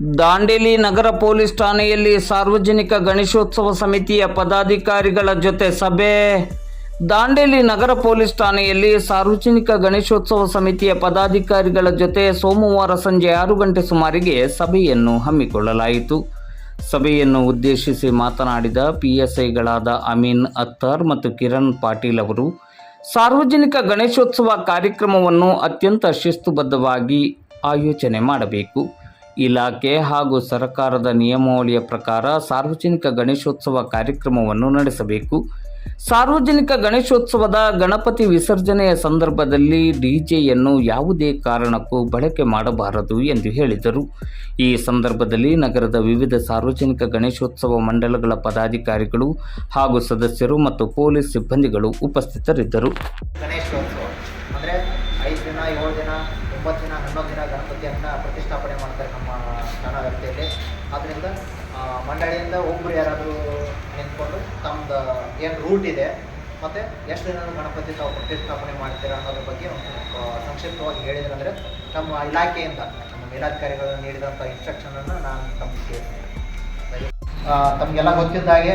ದಾಂಡೇಲಿ ನಗರ police ಠಾಣೆಯಲ್ಲಿ ಸಾರ್ವಜನಿಕ ಗಣೇಶೋತ್ಸವ ಸಮಿತಿಯ ಪದಾಧಿಕಾರಿಗಳ ಜೊತೆ ಸಭೆ. ದಾಂಡೇಲಿ ನಗರ ಪೊಲೀಸ್ ಠಾಣೆಯಲ್ಲಿ ಸಾರ್ವಜನಿಕ ಗಣೇಶೋತ್ಸವ ಸಮಿತಿಯ ಪದಾಧಿಕಾರಿಗಳ ಜೊತೆ ಸೋಮವಾರ ಸಂಜೆ ಆರು ಗಂಟೆ ಸುಮಾರಿಗೆ ಸಭೆಯನ್ನು ಹಮ್ಮಿಕೊಳ್ಳಲಾಯಿತು. ಸಭೆಯನ್ನು ಉದ್ದೇಶಿಸಿ ಮಾತನಾಡಿದ ಪಿಎಸ್ಐಗಳಾದ ಅಮೀನ್ ಅತ್ತರ್ ಮತ್ತು ಕಿರಣ್ ಪಾಟೀಲ್ ಅವರು, ಸಾರ್ವಜನಿಕ ಗಣೇಶೋತ್ಸವ ಕಾರ್ಯಕ್ರಮವನ್ನು ಅತ್ಯಂತ ಶಿಸ್ತುಬದ್ಧವಾಗಿ ಆಯೋಜನೆ ಮಾಡಬೇಕು. ಇಲಾಖೆ ಹಾಗೂ ಸರ್ಕಾರದ ನಿಯಮಾವಳಿಯ ಪ್ರಕಾರ ಸಾರ್ವಜನಿಕ ಗಣೇಶೋತ್ಸವ ಕಾರ್ಯಕ್ರಮವನ್ನು ನಡೆಸಬೇಕು. ಸಾರ್ವಜನಿಕ ಗಣೇಶೋತ್ಸವದ ಗಣಪತಿ ವಿಸರ್ಜನೆಯ ಸಂದರ್ಭದಲ್ಲಿ ಡಿಜೆಯನ್ನು ಯಾವುದೇ ಕಾರಣಕ್ಕೂ ಬಳಕೆ ಮಾಡಬಾರದು ಎಂದು ಹೇಳಿದರು. ಈ ಸಂದರ್ಭದಲ್ಲಿ ನಗರದ ವಿವಿಧ ಸಾರ್ವಜನಿಕ ಗಣೇಶೋತ್ಸವ ಮಂಡಲಗಳ ಪದಾಧಿಕಾರಿಗಳು ಹಾಗೂ ಸದಸ್ಯರು ಮತ್ತು ಪೊಲೀಸ್ ಸಿಬ್ಬಂದಿಗಳು ಉಪಸ್ಥಿತರಿದ್ದರು. ಐದು ದಿನ, ಏಳು ದಿನ, ಒಂಬತ್ತು ದಿನ, ಹನ್ನೊಂದು ದಿನ ಗಣಪತಿಯನ್ನು ಪ್ರತಿಷ್ಠಾಪನೆ ಮಾಡ್ತಾರೆ ನಮ್ಮ ಸ್ಥಾನ ವ್ಯಾಪ್ತಿಯಲ್ಲಿ. ಆದ್ದರಿಂದ ಮಂಡಳಿಯಿಂದ ಒಬ್ಬರು ಯಾರಾದರೂ ನಿಂತ್ಕೊಂಡು ತಮ್ಮದು ಏನು ರೂಟ್ ಇದೆ, ಮತ್ತು ಎಷ್ಟು ದಿನ ಗಣಪತಿ ತಾವು ಪ್ರತಿಷ್ಠಾಪನೆ ಮಾಡ್ತೀರಾ ಅನ್ನೋದ್ರ ಬಗ್ಗೆ ಸಂಕ್ಷಿಪ್ತವಾಗಿ ಹೇಳಿದ್ರೆ ಅಂದರೆ ನಮ್ಮ ಇಲಾಖೆಯಿಂದ ನಮ್ಮ ಮೇಲಾಧಿಕಾರಿಗಳು ನೀಡಿದಂಥ ಇನ್ಸ್ಟ್ರಕ್ಷನನ್ನು ನಾನು ತಮಗೆ ಕೇಳ್ತೀನಿ. ತಮಗೆಲ್ಲ ಗೊತ್ತಿದ್ದ ಹಾಗೆ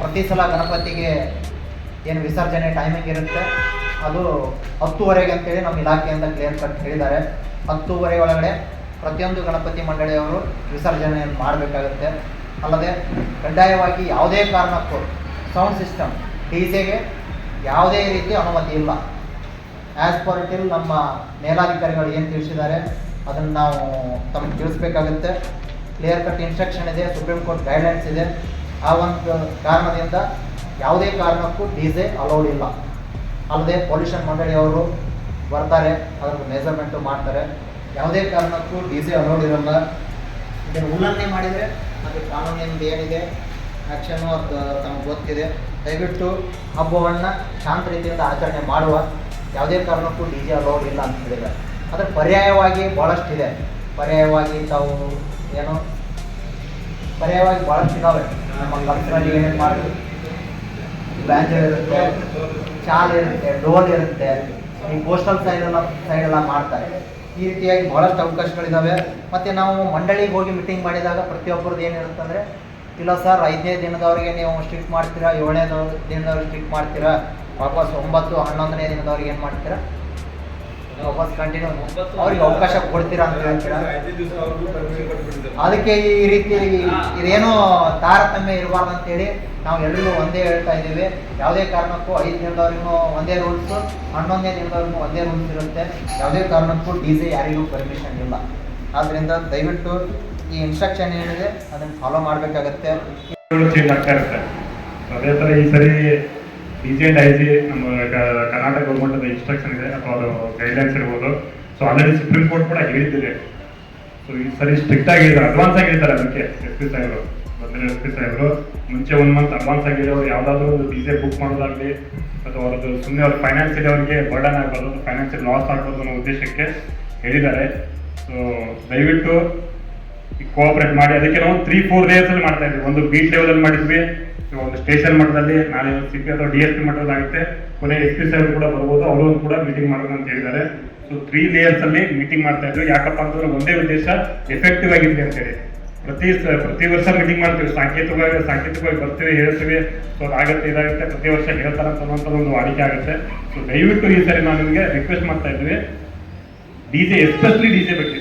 ಪ್ರತಿ ಸಲ ಗಣಪತಿಗೆ ಏನು ವಿಸರ್ಜನೆ ಟೈಮಿಂಗ್ ಇರುತ್ತೆ ಅದು ಹತ್ತುವರೆಗೆ ಅಂತೇಳಿ ನಮ್ಮ ಇಲಾಖೆಯಿಂದ ಕ್ಲಿಯರ್ ಕಟ್ ಹೇಳಿದ್ದಾರೆ. ಹತ್ತುವರೆ ಒಳಗಡೆ ಪ್ರತಿಯೊಂದು ಗಣಪತಿ ಮಂಡಳಿಯವರು ವಿಸರ್ಜನೆಯನ್ನು ಮಾಡಬೇಕಾಗುತ್ತೆ. ಅಲ್ಲದೆ ಕಡ್ಡಾಯವಾಗಿ ಯಾವುದೇ ಕಾರಣಕ್ಕೂ ಸೌಂಡ್ ಸಿಸ್ಟಮ್ ಡಿ ಜೆಗೆ ಯಾವುದೇ ರೀತಿ ಅನುಮತಿ ಇಲ್ಲ. ಆ್ಯಸ್ ಪರ್ ಟಿಲ್ ನಮ್ಮ ಮೇಲಾಧಿಕಾರಿಗಳು ಏನು ತಿಳಿಸಿದ್ದಾರೆ, ಅದನ್ನು ನಾವು ತಮಗೆ ತಿಳಿಸ್ಬೇಕಾಗುತ್ತೆ. ಕ್ಲಿಯರ್ ಕಟ್ ಇನ್ಸ್ಟ್ರಕ್ಷನ್ ಇದೆ ಸುಪ್ರೀಂ ಕೋರ್ಟ್ ಗೈಡ್ಲೈನ್ಸ್ ಇದೆ. ಆ ಒಂದು ಕಾರಣದಿಂದ ಯಾವುದೇ ಕಾರಣಕ್ಕೂ ಡಿ ಜೆ ಅಲೌಡ್ ಇಲ್ಲ. ಅಲ್ಲದೆ ಪೊಲ್ಯೂಷನ್ ಮಂಡಳಿಯವರು ಬರ್ತಾರೆ ಅದ್ರ ಮೆಜರ್ಮೆಂಟು ಮಾಡ್ತಾರೆ. ಯಾವುದೇ ಕಾರಣಕ್ಕೂ ಡಿ ಸಿ ಅಲೋಡ್ ಇರಲ್ಲ. ಇದನ್ನು ಉಲ್ಲಂಘನೆ ಮಾಡಿದರೆ ಅದು ಕಾನೂನಿಂದ ಏನಿದೆ ಆ್ಯಕ್ಷನು ಅದು ತಮಗೆ ಗೊತ್ತಿದೆ. ದಯವಿಟ್ಟು ಹಬ್ಬವನ್ನು ಶಾಂತ ರೀತಿಯಿಂದ ಆಚರಣೆ ಮಾಡುವ ಯಾವುದೇ ಕಾರಣಕ್ಕೂ ಡಿ ಜೆ ಅಲೋಡ್ ಇಲ್ಲ ಅಂತ ಹೇಳಿದ್ದಾರೆ. ಆದರೆ ಪರ್ಯಾಯವಾಗಿ ಭಾಳಷ್ಟಿದೆ ಪರ್ಯಾಯವಾಗಿ ತಾವು ಏನು? ಪರ್ಯಾಯವಾಗಿ ಭಾಳಷ್ಟು ಇದ್ದಾವೆ ನಮ್ಮ ಕಲ್ಚರಲ್ಲಿ ಏನೇನು ಮಾಡಿ ಬ್ಯಾಂಕ್ ಇರುತ್ತೆ. ಚಾಲ್ ಇರುತ್ತೆ ಡೋಲ್ ಇರುತ್ತೆ ಈ ಪೋಸ್ಟಲ್ ಸೈಡ್ ಸೈಡೆಲ್ಲ ಸೈಡ್ ಎಲ್ಲ ಮಾಡ್ತಾರೆ. ಈ ರೀತಿಯಾಗಿ ಭಾಳಷ್ಟು ಅವಕಾಶಗಳಿದ್ದಾವೆ ಮತ್ತು ನಾವು ಮಂಡಳಿಗೆ ಹೋಗಿ ಮೀಟಿಂಗ್ ಮಾಡಿದಾಗ ಪ್ರತಿಯೊಬ್ಬರದ್ದು ಏನಿರುತ್ತೆ ಅಂದರೆ ಇಲ್ಲ ಸರ್ ಐದನೇ ದಿನದವರಿಗೆ ನೀವು ಸ್ಟ್ರಿಕ್ಟ್ ಮಾಡ್ತೀರಾ ಏಳನೇ ದಿನದವ್ರಿಗೆ ಸ್ಟ್ರಿಕ್ಟ್ ಮಾಡ್ತೀರಾ ವಾಪಸ್ ಒಂಬತ್ತು ಹನ್ನೊಂದನೇ ದಿನದವ್ರಿಗೆ ಏನು ಮಾಡ್ತೀರಾ? ವಾಪಸ್ ಕಂಟಿನ್ಯೂ ಅವ್ರಿಗೆ ಅವಕಾಶ ಕೊಡ್ತೀರಾ ಅಂತ ಹೇಳ್ತೀರಾ? ಅದಕ್ಕೆ ಈ ರೀತಿ ಇದೇನೋ ತಾರತಮ್ಯ ಇರಬಾರ್ದು ಅಂತೇಳಿ ನಾವು ಎಲ್ರಿಗೂ ಒಂದೇ ಹೇಳ್ತಾ ಇದ್ದೀವಿ. ಯಾವುದೇ ಕಾರಣಕ್ಕೂ ಐದು ದಿನದವರೆಗೂ ಒಂದೇ ರೂಲ್ಸು ಹನ್ನೊಂದನೇ ದಿನದವರೆಗೂ ಒಂದೇ ರೂಲ್ಸ್ ಇರುತ್ತೆ. ಯಾವುದೇ ಕಾರಣಕ್ಕೂ ಡಿ ಜೆ ಯಾರಿಗೂ ಪರ್ಮಿಷನ್ ಇಲ್ಲ. ಆದ್ದರಿಂದ ದಯವಿಟ್ಟು ಈ ಇನ್ಸ್ಟ್ರಕ್ಷನ್ ಏನಿದೆ ಅದನ್ನು ಫಾಲೋ ಮಾಡಬೇಕಾಗತ್ತೆ. ಚೇಂಜ್ ಅದೇ ಥರ ಈ ಸರಿ ಡಿ ಜೆ ಐ ಜಿ ನಮ್ಮ ಕರ್ನಾಟಕ ಗೌರ್ಮೆಂಟ್ ಇನ್ಸ್ಟ್ರಕ್ಷನ್ ಇದೆ. ಅಥವಾ ಅದು ಗೈಡ್ಲೈನ್ಸ್ ಇರ್ಬೋದು. ಸೊ ಆಲ್ರೆಡಿ ಸುಪ್ರೀಂ ಕೋರ್ಟ್ ಕೂಡ ಹೇಳಿದ್ದಿದೆ ಸೊ ಈ ಸರಿ ಸ್ಟ್ರಿಕ್ಟ್ ಆಗಿದ್ದಾರೆ ಅಡ್ವಾನ್ಸ್ ಆಗಿರ್ತಾರೆ ಅದಕ್ಕೆ. ಎಸ್ ಪಿ ಸಾಹೇಬರು ಎಸ್ ಪಿ ಸಾಹೇಬರು ಮುಂಚೆ ಒಂದು ಮಂತ್ ಅಡ್ವಾನ್ಸ್ ಆಗಿರೋರು ಯಾವುದಾದ್ರೂ ಒಂದು ಬುಕ್ ಮಾಡೋದಾಗಲಿ, ಅಥವಾ ಅವ್ರದ್ದು ಸುಮ್ಮನೆ ಅವ್ರ ಫೈನಾನ್ಸ್ ಇದೆ ಅವರಿಗೆ ಬರ್ಡನ್ ಆಗ್ಬಾರ್ದು ಫೈನಾನ್ಸಿಯಲ್ ಲಾಸ್ ಆಗ್ಬಾರ್ದು ಅನ್ನೋ ಉದ್ದೇಶಕ್ಕೆ ಹೇಳಿದ್ದಾರೆ. ಸೊ ದಯವಿಟ್ಟು ಕೋಆಪರೇಟ್ ಮಾಡಿ. ಅದಕ್ಕೆ ನಾವು ತ್ರೀ ಫೋರ್ ಅಲ್ಲಿ ಮಾಡ್ತಾ ಇದ್ವಿ. ಒಂದು ಬೀಟ್ ಲೆವೆಲಲ್ಲಿ ಮಾಡಿದ್ವಿ ಒಂದು ಸ್ಟೇಷನ್ ಮಟ್ಟದಲ್ಲಿ, ನಾಳೆ ಒಂದು ಸಿ ಪಿ ಅಥವಾ ಡಿ ಎಸ್ ಪಿ ಮಟ್ಟದಾಗುತ್ತೆ ಕೊನೆ ಎಸ್ ಪಿ ಕೂಡ ಬರ್ಬೋದು, ಅವರು ಕೂಡ ಮೀಟಿಂಗ್ ಮಾಡೋಣ ಅಂತ ಹೇಳಿದ್ದಾರೆ. ಸೊ ತ್ರೀ ಲೇಯರ್ಸ್ ಅಲ್ಲಿ ಮೀಟಿಂಗ್ ಮಾಡ್ತಾ ಇದ್ವಿ. ಯಾಕಪ್ಪ ಅಂತಂದ್ರೆ ಒಂದೇ ಉದ್ದೇಶ ಎಫೆಕ್ಟಿವ್ ಆಗಿದ್ವಿ ಅಂತೇಳಿ. ಪ್ರತಿ ಪ್ರತಿ ವರ್ಷ ಮೀಟಿಂಗ್ ಮಾಡ್ತೀವಿ. ಸಾಂಕೇತಿಕವಾಗಿ ಸಾಂಕೇತಿಕವಾಗಿ ಬರ್ತೀವಿ, ಹೇಳ್ತೀವಿ. ಸೊ ಅದಾಗುತ್ತೆ ಇದಾಗುತ್ತೆ. ಪ್ರತಿ ವರ್ಷ ಹೇಳ್ತಾರೆ ಅಂತ ಒಂದು ವಾಡಿಕೆ ಆಗುತ್ತೆ. ಸೊ ದಯವಿಟ್ಟು ಈ ಸರಿ ನಾನು ನಿಮಗೆ ರಿಕ್ವೆಸ್ಟ್ ಮಾಡ್ತಾ ಇದ್ದೀವಿ D J especially D J ಬಗ್ಗೆ.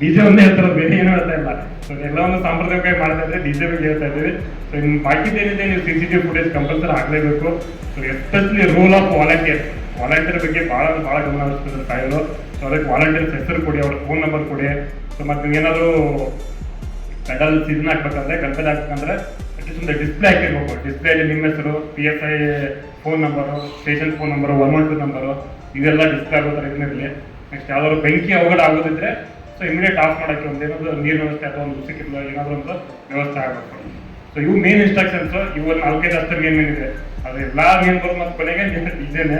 ಡಿ ಜೆ ಒಂದೇ ಹೇಳ್ತಾರೆ, ಬೇರೆ ಏನು ಹೇಳ್ತಾ ಇಲ್ಲ. ಸೊ ಎಲ್ಲವನ್ನು ಸಾಂಪ್ರದಾಯಿಕವಾಗಿ ಮಾಡ್ತಾ ಇದ್ರೆ ಡಿ ಜೆ ಬಗ್ಗೆ ಹೇಳ್ತಾ ಇದ್ದೀವಿ ಸೊ ಇನ್ನು ಬಾಕಿದೇನಿದೆ ನೀವು C C T footage compulsory ಆಗಲೇಬೇಕು so especially role of volunteer volunteer ಬಗ್ಗೆ ಭಾಳ ಭಾಳ ಗಮನ ಹರಿಸ್ತಿದ್ರು ತಾಯಿಗಳು. ಸೊ ಅದಕ್ಕೆ ವಾಲಂಟಿಯರ್ಸ್ ಹೆಸರು ಕೊಡಿ, ಅವ್ರ ಫೋನ್ ನಂಬರ್ ಕೊಡಿ. ಸೊ ಮತ್ತೆ ಏನಾದರೂ ಪೆಡಲ್ ಸೀಸನ್ ಹಾಕ್ಬೇಕಂದ್ರೆ ಗಣಪತಿ ಹಾಕ್ಬೇಕಂದ್ರೆ ಅಟ್ಲೀಸ್ಟ್ ಒಂದು ಡಿಸ್ಪ್ಲೇ ಹಾಕಿರ್ಬೇಕು. ಡಿಸ್ಪ್ಲೇಲಿ ನಿಮ್ಮ ಹೆಸರು P S I phone number station phone number one one two number ಇದೆಲ್ಲ ಡಿಸ್ಪ್ಲೇ ಆಗೋ ಥರ ಇರಲಿ. ನೆಕ್ಸ್ಟ್ ಯಾವ್ದಾದ್ರು ಬೆಂಕಿ ಅವಘಡ ಆಗೋದಿದ್ರೆ ಸೊ ಇಮಿಡಿಯೇಟ್ ಆಫ್ ಮಾಡೋಕ್ಕೆ ಒಂದು ಏನಾದರೂ ನೀರಿನ ವ್ಯವಸ್ಥೆ ಅಥವಾ ಒಂದು ಸಿಕ್ಕಿಲ್ಲ ಏನಾದರೂ ಒಂದು ವ್ಯವಸ್ಥೆ ಆಗಬೇಕು. ಸೊ ಇವು ಮೇನ್ ಇನ್ಸ್ಟ್ರಕ್ಷನ್ಸ್ ಇವು ನಾಲ್ಕೈದು ಅಷ್ಟು ಮೇನ್ ಏನಿದೆ ಇದೆ. ಅದು ಎಲ್ಲ ಮೇನ್ ಬರೋದು ಮತ್ತು ಕೊನೆಗೆ ಇದೇನೆ.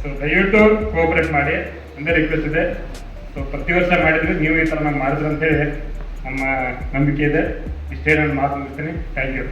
ಸೊ ದಯವಿಟ್ಟು ಕೋಆಪರೇಟ್ ಮಾಡಿ. ಒಂದೇ ರಿಕ್ವೆಸ್ಟ್ ಇದೆ. ಸೊ ಪ್ರತಿ ವರ್ಷ ಮಾಡಿದ್ರೆ ನೀವು ಈ ಥರ ನಾವು ಮಾಡಿದ್ರೆ ಅಂತೇಳಿ ನಮ್ಮ ನಂಬಿಕೆ ಇದೆ. ಇಷ್ಟೇ ನಾನು ಮಾತು ಥ್ಯಾಂಕ್ ಯು